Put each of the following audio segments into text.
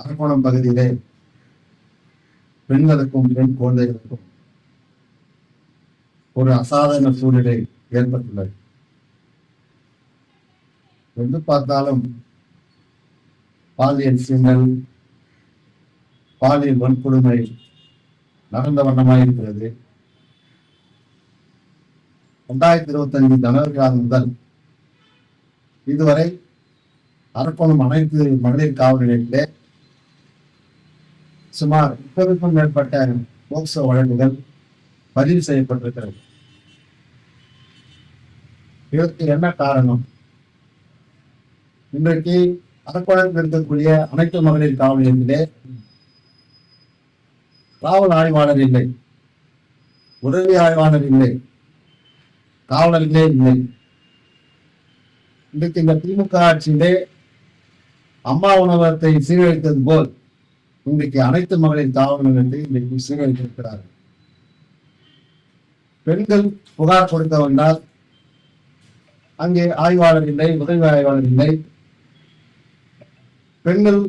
அரக்கோணம் பகுதியிலே பெண்களுக்கும் பெண் குழந்தைகளுக்கும் ஒரு அசாதாரண சூழ்நிலை ஏற்பட்டுள்ளது. எங்கு பார்த்தாலும் பாலியல் சீண்டல் பாலியல் வன்கொடுமை நடந்த வண்ணமாக இருக்கிறது. இரண்டாயிரத்தி இருபத்தி அஞ்சு ஜனவரி முதல் இதுவரை அரக்கோணம் அனைத்து மகளிர் காவல் நிலையத்திலே சுமார் முப்பதுக்கும் மேற்பட்ட போக்சோ வழக்குகள் பதிவு செய்யப்பட்டிருக்கிறது. இதற்கு என்ன காரணம். இன்றைக்கு அரக்கோணத்தில் இருக்கக்கூடிய அனைத்து மகளிர் காவல் நிலையத்திலே காவல் ஆய்வாளர் இல்லை உதவி ஆய்வாளர் இல்லை காவலர்களே இல்லை. இன்றைக்கு இந்த திமுக ஆட்சியிலே அம்மா உணவகத்தை சீரழித்தது போல் இன்றைக்கு அனைத்து மகளிர் காவல் இன்றைக்கு சீரழித்திருக்கிறார்கள் பெண்கள் புகார் கொடுக்க வந்தால் அங்கே ஆய்வாளர் இல்லை உதவி ஆய்வாளர் இல்லை. பெண்கள்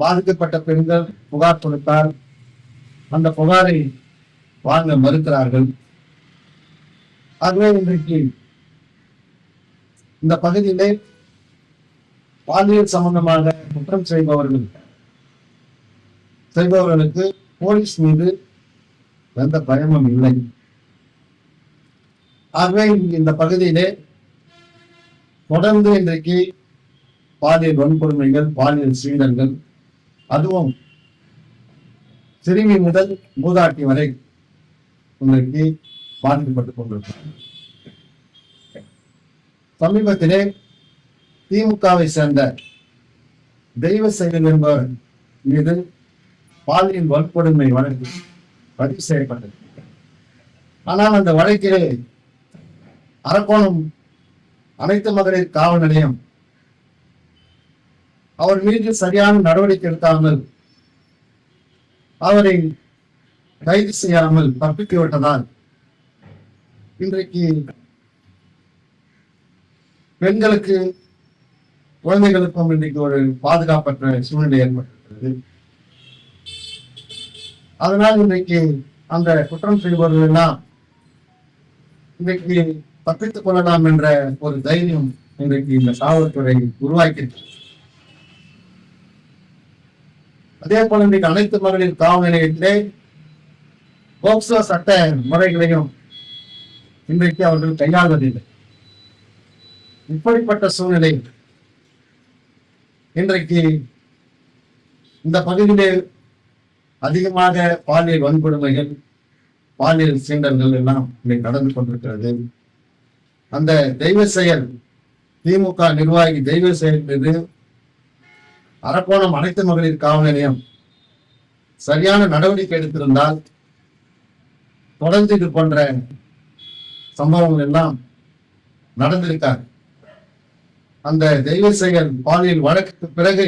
பாதிக்கப்பட்ட பெண்கள் புகார் கொடுத்தால் அந்த புகாரை வாங்க மறுக்கிறார்கள். ஆகவே இன்றைக்கு இந்த பகுதியிலே பாலியல் சம்பந்தமாக குற்றம் செய்பவர்கள் செய்பவர்களுக்கு போலீஸ் மீது எந்த பயமும் இல்லை. ஆகவே இந்த பகுதியிலே தொடர்ந்து இன்றைக்கு பாலியல் வன்கொடுமைகள் பாலியல் சீடர்கள் அதுவும் சிறுமி முதல் மூதாட்டி வரை இன்றைக்கு பாதிக்கப்பட்டுக் கொண்டிருக்கிறார் சமீபத்திலே திமுகவை சேர்ந்த தெய்வ செயல் என்பவர் மீது பாலியல் வன்கொடுமை வழக்கு பதிவு செய்யப்பட்டது. ஆனால் அந்த வழக்கிலே அரக்கோணம் அனைத்து மகளிர் காவல் நிலையம் அவர் மீது சரியான நடவடிக்கை எடுக்காமல் அவரை கைது செய்யாமல் தப்பித்து விட்டதால் இன்றைக்கு பெண்களுக்கு குழந்தைகளுக்கும் இன்றைக்கு ஒரு பாதுகாப்பற்ற சூழ்நிலை ஏற்பட்டிருக்கிறது. அதனால் இன்றைக்கு அந்த குற்றம் செய்பவர்கள் எல்லாம் இன்றைக்கு தப்பித்துக் கொள்ளலாம் என்ற ஒரு தைரியம் இன்றைக்கு இந்த காவல்துறை உருவாக்கி அதே போல இன்றைக்கு அனைத்து மகளிர் காவல் நிலையத்திலே போக்சோ சட்ட முறைகளையும் இன்றைக்கு அவர்கள் கையாள்வதில்லை. இப்படிப்பட்ட சூழ்நிலை இன்றைக்கு இந்த பகுதியிலே அதிகமாக பாலியல் வன்கொடுமைகள் பாலியல் சீண்டல்கள் எல்லாம் இன்றைக்கு நடந்து கொண்டிருக்கிறது. அந்த தெய்வ செயல் திமுக நிர்வாகி தெய்வ செயல் மீது அரக்கோணம் அனைத்து மகளிர் காவல் நிலையம் சரியான நடவடிக்கை எடுத்திருந்தால் தொடர்ந்து இது போன்ற சம்பவங்கள் எல்லாம் நடந்திருக்காரு அந்த தெய்வ செயல் பாலியல் வழக்குக்கு பிறகு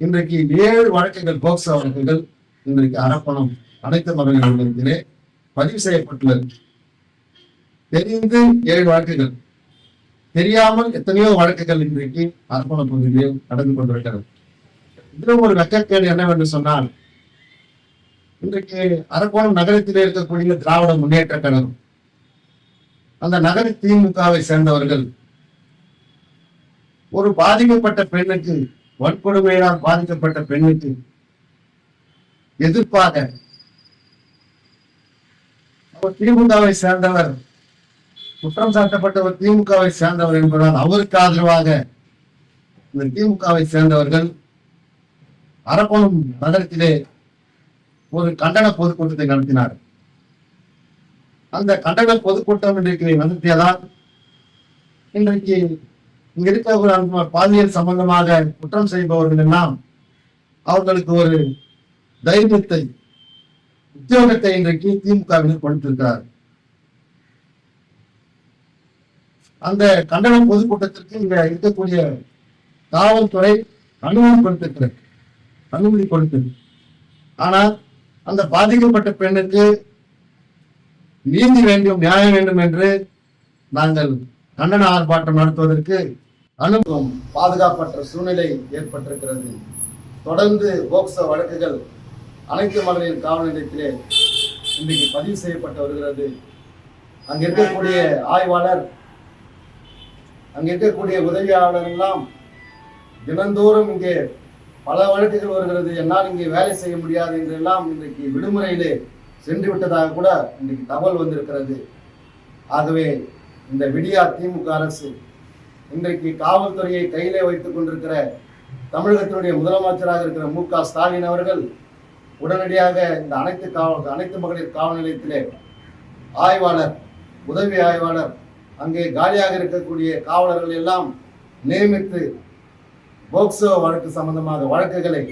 இன்றைக்கு ஏழு வழக்குகள் போக்சோ வழக்குகள் இன்றைக்கு அரப்பணம் அனைத்து மகளிர் நிலையத்திலே பதிவு செய்யப்பட்டுள்ளது. தெரிந்து ஏழு வழக்குகள். தெரியாமல் எத்தனையோ வழக்குகள் இன்றைக்கு அரப்பணம் பகுதியில் நடந்து கொண்டிருக்கிறது. இதுல ஒரு வெக்கக்கேடு என்னவென்று சொன்னால் இன்றைக்கு அரக்கோணம் நகரத்திலே இருக்கக்கூடிய திராவிட முன்னேற்ற கழகம் அந்த நகர திமுகவை சேர்ந்தவர்கள் ஒரு பாதிக்கப்பட்ட பெண்ணுக்கு வன்கொடுமையினால் பாதிக்கப்பட்ட பெண்ணுக்கு எதிர்ப்பாக அவர் திமுகவை சேர்ந்தவர் குற்றம் சாட்டப்பட்டவர் திமுகவை சேர்ந்தவர் என்பதால் அவருக்கு ஆதரவாக இந்த திமுகவை சேர்ந்தவர்கள் அரக்கோணம் நகரத்திலே ஒரு கண்டன பொதுக்கூட்டத்தை நடத்தினார். அந்த கண்டன பொதுக்கூட்டம் இன்றைக்கு நடத்தியதால் இன்றைக்கு இங்க இருக்கிற பாலியல் சம்பந்தமாக குற்றம் செய்பவர்கள் எல்லாம் அவர்களுக்கு ஒரு தைரியத்தை உத்தியோகத்தை இன்றைக்கு திமுகவினர் கொடுத்திருக்கிறார். அந்த கண்டனம் பொதுக்கூட்டத்திற்கு இங்க இருக்கக்கூடிய காவல்துறை அனுமதி கொடுத்திருக்கிறது அனுமதி கொடுத்தது. ஆனால் அந்த பாதிக்கப்பட்ட பெண்ணுக்கு நீதி வேண்டும் நியாயம் வேண்டும் என்று நாங்கள் கண்டன ஆர்ப்பாட்டம் நடத்துவதற்கு அனுபவம் பாதுகாப்பற்ற சூழ்நிலை ஏற்பட்டிருக்கிறது. தொடர்ந்து போக்சோ வழக்குகள் அனைத்து மகளிர் காவல் நிலையத்திலே இன்றைக்கு பதிவு செய்யப்பட்டு வருகிறது. அங்க இருக்கக்கூடிய ஆய்வாளர் அங்க இருக்கக்கூடிய உதவியாளர் எல்லாம் தினந்தோறும் இங்கே பல வழக்குகள் வருகிறது. என்னால் இங்கே வேலை செய்ய முடியாது என்றெல்லாம் இன்றைக்கு விடுமுறையிலே சென்று விட்டதாக கூட இன்றைக்கு தகவல் வந்திருக்கிறது. ஆகவே இந்த விடியா திமுக அரசு இன்றைக்கு காவல்துறையை கையிலே வைத்துக் கொண்டிருக்கிற தமிழகத்தினுடைய முதலமைச்சராக இருக்கிற மு க. ஸ்டாலின் அவர்கள் உடனடியாக இந்த அனைத்து காவல் அனைத்து மகளிர் காவல் நிலையத்திலே ஆய்வாளர் உதவி ஆய்வாளர் அங்கே காலியாக இருக்கக்கூடிய காவலர்கள் எல்லாம் நியமித்து போக்சோ வழக்கு சம்பந்தமாக வழக்குகளை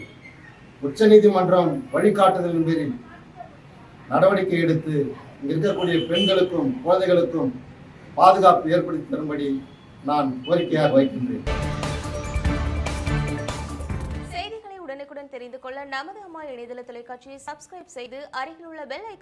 உச்சநீதிமன்றம் வழிகாட்டுதலின் பேரில் நடவடிக்கை எடுத்து இருக்கக்கூடிய பெண்களுக்கும் குழந்தைகளுக்கும் பாதுகாப்பு ஏற்படுத்தி தரும்படி நான் கோரிக்கையாக வைக்கின்றேன். செய்திகளை உடனுக்குடன் தெரிந்து கொள்ள நமது அம்மா இணையதள தொலைக்காட்சியை சப்ஸ்கிரைப் செய்து அருகில் உள்ள பெல்